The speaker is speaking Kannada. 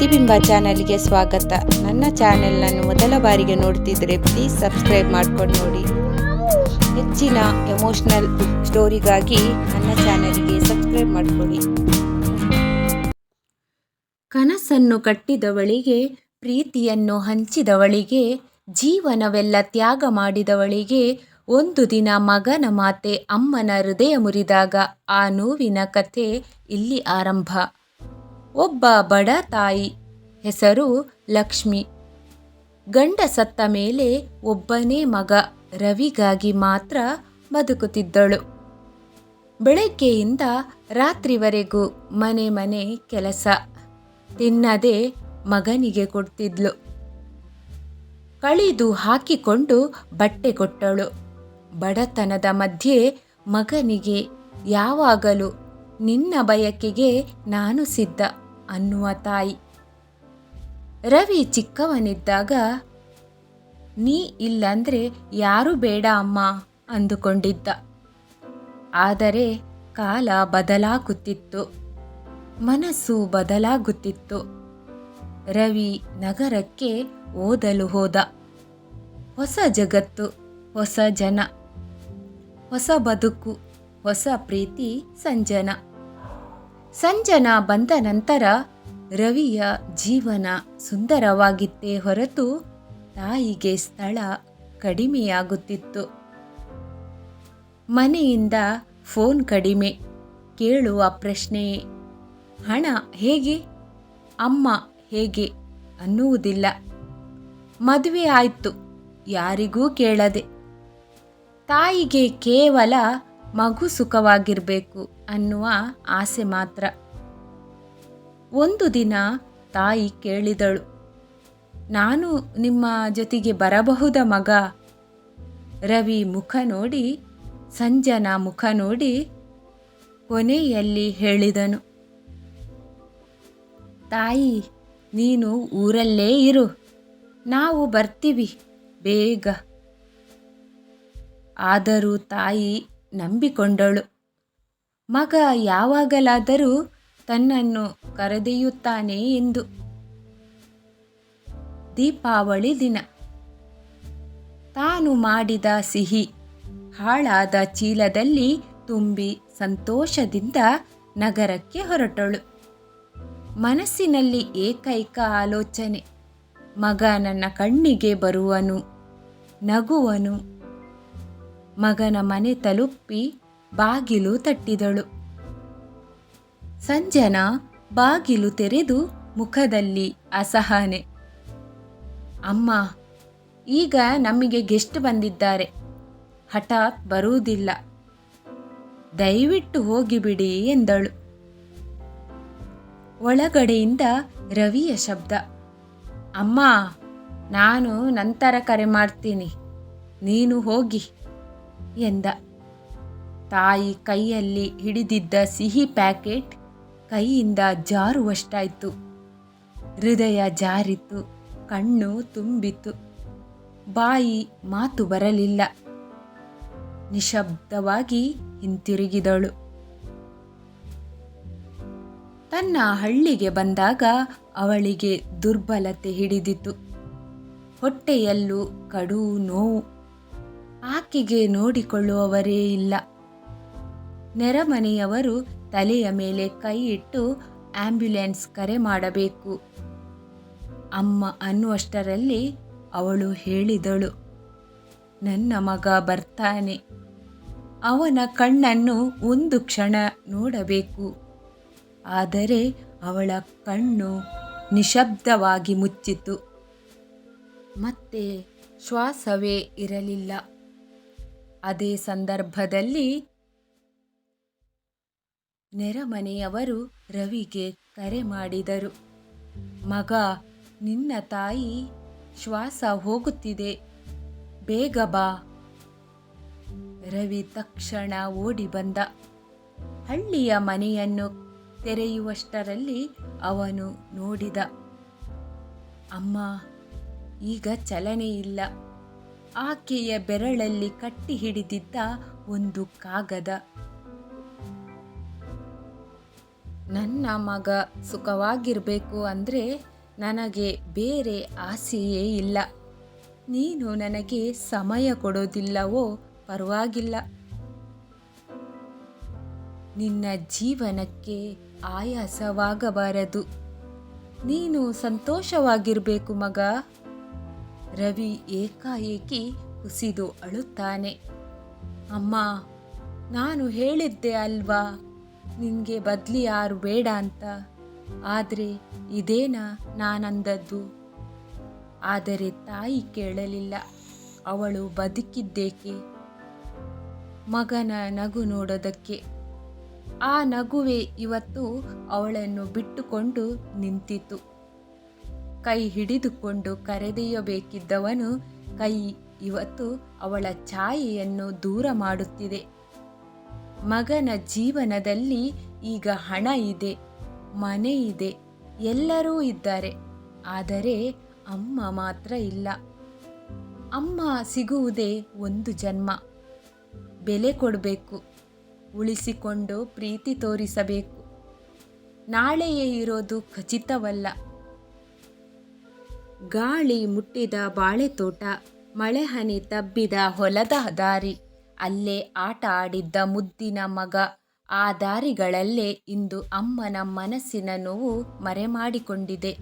ಪ್ರತಿಬಿಂಬ ಚಾನಲ್ಗೆ ಸ್ವಾಗತ. ನನ್ನ ಚಾನೆಲ್ನನ್ನು ಮೊದಲ ಬಾರಿಗೆ ನೋಡ್ತಿದ್ರೆ ಪ್ಲೀಸ್ ಸಬ್ಸ್ಕ್ರೈಬ್ ಮಾಡ್ಕೊಂಡು ನೋಡಿ. ಹೆಚ್ಚಿನ ಎಮೋಷ್ನಲ್ ಸ್ಟೋರಿಗಾಗಿ ನನ್ನ ಚಾನಲ್ಗೆ ಸಬ್ಸ್ಕ್ರೈಬ್ ಮಾಡ್ಕೊಳ್ಳಿ. ಕನಸನ್ನು ಕಟ್ಟಿದವಳಿಗೆ, ಪ್ರೀತಿಯನ್ನು ಹಂಚಿದವಳಿಗೆ, ಜೀವನವೆಲ್ಲ ತ್ಯಾಗ ಮಾಡಿದವಳಿಗೆ, ಒಂದು ದಿನ ಮಗನ ಮಾತೆ ಅಮ್ಮನ ಹೃದಯ ಮುರಿದಾಗ ಆ ನೋವಿನ ಕಥೆ ಇಲ್ಲಿ ಆರಂಭ. ಒಬ್ಬ ಬಡ ತಾಯಿ, ಹೆಸರು ಲಕ್ಷ್ಮಿ. ಗಂಡ ಸತ್ತ ಮೇಲೆ ಒಬ್ಬನೇ ಮಗ, ರವಿಗಾಗಿ ಮಾತ್ರ ಬದುಕುತ್ತಿದ್ದಳು. ಬೆಳಗ್ಗೆಯಿಂದ ರಾತ್ರಿವರೆಗೂ ಮನೆ ಮನೆ ಕೆಲಸ, ತಿನ್ನದೆ ಮಗನಿಗೆ ಕೊಡ್ತಿದ್ಲು. ಕಳಿದು ಹಾಕಿಕೊಂಡು ಬಟ್ಟೆ ಕೊಟ್ಟಳು. ಬಡತನದ ಮಧ್ಯೆ ಮಗನಿಗೆ, ಯಾವಾಗಲೂ ನಿನ್ನ ಬಯಕೆಗೆ ನಾನು ಸಿದ್ಧ. ಅನ್ನುವ ತಾಯಿ. ರವಿ ಚಿಕ್ಕವನಿದ್ದಾಗ, ನೀ ಇಲ್ಲಂದ್ರೆ ಯಾರು ಬೇಡ ಅಮ್ಮ, ಅಂದುಕೊಂಡಿದ್ದ. ಆದರೆ ಕಾಲ ಬದಲಾಗುತ್ತಿತ್ತು. ಮನಸ್ಸು ಬದಲಾಗುತ್ತಿತ್ತು. ರವಿ ನಗರಕ್ಕೆ ಓದಲು ಹೋದ. ಹೊಸ ಜಗತ್ತು, ಹೊಸ ಜನ, ಹೊಸ ಬದುಕು, ಹೊಸ ಪ್ರೀತಿ, ಸಂಜನ. ಸಂಜನ ಬಂದ ನಂತರ ರವಿಯ ಜೀವನ ಸುಂದರವಾಗಿತ್ತೇ ಹೊರತು ತಾಯಿಗೆ ಸ್ಥಳ ಕಡಿಮೆಯಾಗುತ್ತಿತ್ತು. ಮನೆಯಿಂದ ಫೋನ್ ಕಡಿಮೆ, ಕೇಳುವ ಪ್ರಶ್ನೆ, ಹಣ ಹೇಗೆ, ಅಮ್ಮ ಹೇಗೆ ಅನ್ನುವುದಿಲ್ಲ. ಮದುವೆ ಆಯ್ತು, ಯಾರಿಗೂ ಕೇಳದೆ. ತಾಯಿಗೆ ಕೇವಲ ಮಗು ಸುಖವಾಗಿರಬೇಕು ಅನ್ನುವ ಆಸೆ ಮಾತ್ರ. ಒಂದು ದಿನ ತಾಯಿ ಕೇಳಿದಳು, ನಾನು ನಿಮ್ಮ ಜೊತೆಗೆ ಬರಬಹುದ ಮಗ? ರವಿ ಮುಖ ನೋಡಿ, ಸಂಜನಾ ಮುಖ ನೋಡಿ ಕೊನೆಯಲ್ಲಿ ಹೇಳಿದನು, ತಾಯಿ, ನೀನು ಊರಲ್ಲೇ ಇರು, ನಾವು ಬರ್ತೀವಿ, ಬೇಗ. ಆದರೂ ತಾಯಿ ನಂಬಿಕೊಂಡಳು. ಮಗ ಯಾವಾಗಲಾದರೂ ತನ್ನನ್ನು ಕರೆದೊಯ್ಯುತ್ತಾನೆ ಎಂದು. ದೀಪಾವಳಿ ದಿನ. ತಾನು ಮಾಡಿದ ಸಿಹಿ, ಹಾಳಾದ ಚೀಲದಲ್ಲಿ ತುಂಬಿ ಸಂತೋಷದಿಂದ ನಗರಕ್ಕೆ ಹೊರಟಳು. ಮನಸ್ಸಿನಲ್ಲಿ ಏಕೈಕ ಆಲೋಚನೆ, ಮಗ ನನ್ನ ಕಣ್ಣಿಗೆ ಬರುವನು, ನಗುವನು. ಮಗನ ಮನೆ ತಲುಪಿ ಬಾಗಿಲು ತಟ್ಟಿದಳು. ಸಂಜನಾ ಬಾಗಿಲು ತೆರೆದು ಮುಖದಲ್ಲಿ ಅಸಹನೆ. ಅಮ್ಮ, ಈಗ ನಮಗೆ ಗೆಸ್ಟ್ ಬಂದಿದ್ದಾರೆ. ಹಠಾತ್ ಬರುವುದಿಲ್ಲ. ದಯವಿಟ್ಟು ಹೋಗಿಬಿಡಿ ಎಂದಳು. ಒಳಗಡೆಯಿಂದ ರವಿಯ ಶಬ್ದ. ಅಮ್ಮ, ನಾನು ನಂತರ ಕರೆ ಮಾಡ್ತೀನಿ. ನೀನು ಹೋಗಿ. ಎಂದ. ತಾಯಿ ಕೈಯಲ್ಲಿ ಹಿಡಿದಿದ್ದ ಸಿಹಿ ಪ್ಯಾಕೆಟ್ ಕೈಯಿಂದ ಜಾರುವಷ್ಟಾಯಿತು. ಹೃದಯ ಜಾರಿತು ಕಣ್ಣು ತುಂಬಿತು ಬಾಯಿ ಮಾತು ಬರಲಿಲ್ಲ. ನಿಶಬ್ದವಾಗಿ ಹಿಂತಿರುಗಿದಳು. ತನ್ನ ಹಳ್ಳಿಗೆ ಬಂದಾಗ ಅವಳಿಗೆ ದುರ್ಬಲತೆ ಹಿಡಿದಿತು ಹೊಟ್ಟೆಯಲ್ಲೂ ಕಡು ನೋವು. ಆಕೆಗೆ ನೋಡಿಕೊಳ್ಳುವವರೇ ಇಲ್ಲ. ನೆರೆಮನೆಯವರು ತಲೆಯ ಮೇಲೆ ಕೈ ಇಟ್ಟು ಆಂಬ್ಯುಲೆನ್ಸ್ ಕರೆ ಮಾಡಬೇಕು. ಅಮ್ಮ ಅನ್ನುವಷ್ಟರಲ್ಲಿ ಅವಳು ಹೇಳಿದಳು, ನನ್ನ ಮಗ ಬರ್ತಾನೆ. ಅವನ ಕಣ್ಣನ್ನು ಒಂದು ಕ್ಷಣ ನೋಡಬೇಕು. ಆದರೆ ಅವಳ ಕಣ್ಣು ನಿಶಬ್ದವಾಗಿ ಮುಚ್ಚಿತು ಮತ್ತೆ ಶ್ವಾಸವೇ ಇರಲಿಲ್ಲ. ಅದೇ ಸಂದರ್ಭದಲ್ಲಿ ನೆರೆಮನೆಯವರು ರವಿಗೆ ಕರೆ ಮಾಡಿದರು. ಮಗ, ನಿನ್ನ ತಾಯಿ ಶ್ವಾಸ ಹೋಗುತ್ತಿದೆ. ಬೇಗ ಬಾ. ರವಿ ತಕ್ಷಣ ಓಡಿ ಬಂದ. ಹಳ್ಳಿಯ ಮನೆಯನ್ನು ತೆರೆಯುವಷ್ಟರಲ್ಲಿ ಅವನು ನೋಡಿದ. ಅಮ್ಮ, ಈಗ ಚಲನೆ ಇಲ್ಲ. ಆಕೆಯ ಬೆರಳಲ್ಲಿ ಕಟ್ಟಿ ಹಿಡಿದಿದ್ದ ಒಂದು ಕಾಗದ. ನನ್ನ ಮಗ ಸುಖವಾಗಿರಬೇಕು ಅಂದರೆ ನನಗೆ ಬೇರೆ ಆಸೆಯೇ ಇಲ್ಲ. ನೀನು ನನಗೆ ಸಮಯ ಕೊಡೋದಿಲ್ಲವೋ ಪರವಾಗಿಲ್ಲ. ನಿನ್ನ ಜೀವನಕ್ಕೆ ಆಯಾಸವಾಗಬಾರದು. ನೀನು ಸಂತೋಷವಾಗಿರಬೇಕು ಮಗ. ರವಿ ಏಕಾಏಕಿ ಕುಸಿದು ಅಳುತ್ತಾನೆ. ಅಮ್ಮ, ನಾನು ಹೇಳಿದ್ದೆ ಅಲ್ವಾ, ನಿನಗೆ ಬದಲಿ ಯಾರು ಬೇಡ ಅಂತ. ಆದರೆ ಇದೇನಾ ನಾನಂದದ್ದು? ಆದರೆ ತಾಯಿ ಕೇಳಲಿಲ್ಲ. ಅವಳು ಬದುಕಿದ್ದೇಕೆ? ಮಗನ ನಗು ನೋಡೋದಕ್ಕೆ. ಆ ನಗುವೆ ಇವತ್ತು ಅವಳನ್ನು ಬಿಟ್ಟುಕೊಂಡು ನಿಂತಿತು ಕೈ ಹಿಡಿದುಕೊಂಡು ಕರೆದೊಯ್ಯಬೇಕಿದ್ದವನು ಕೈ ಇವತ್ತು ಅವಳ ಛಾಯೆಯನ್ನು ದೂರ ಮಾಡುತ್ತಿದೆ. ಮಗನ ಜೀವನದಲ್ಲಿ ಈಗ ಹಣ ಇದೆ, ಮನೆ ಇದೆ, ಎಲ್ಲರೂ ಇದ್ದಾರೆ. ಆದರೆ ಅಮ್ಮ ಮಾತ್ರ ಇಲ್ಲ. ಅಮ್ಮ ಸಿಗುವುದೇ ಒಂದು ಜನ್ಮ. ಬೆಲೆ ಕೊಡಬೇಕು, ಉಳಿಸಿಕೊಂಡು ಪ್ರೀತಿ ತೋರಿಸಬೇಕು. ನಾಳೆಯೇ ಇರೋದು ಖಚಿತವಲ್ಲ. ಗಾಳಿ ಮುಟ್ಟಿದ ಬಾಳೆತೋಟ, ಮಳೆ ಹನಿ ತಬ್ಬಿದ ಹೊಲದ ದಾರಿ. ಅಲ್ಲೇ ಆಟ ಆಡಿದ್ದ ಮುದ್ದಿನ ಮಗ. ಆ ದಾರಿಗಳಲ್ಲೇ ಇಂದು ಅಮ್ಮನ ಮನಸ್ಸಿನ ನೋವು ಮರೆಮಾಡಿಕೊಂಡಿದೆ.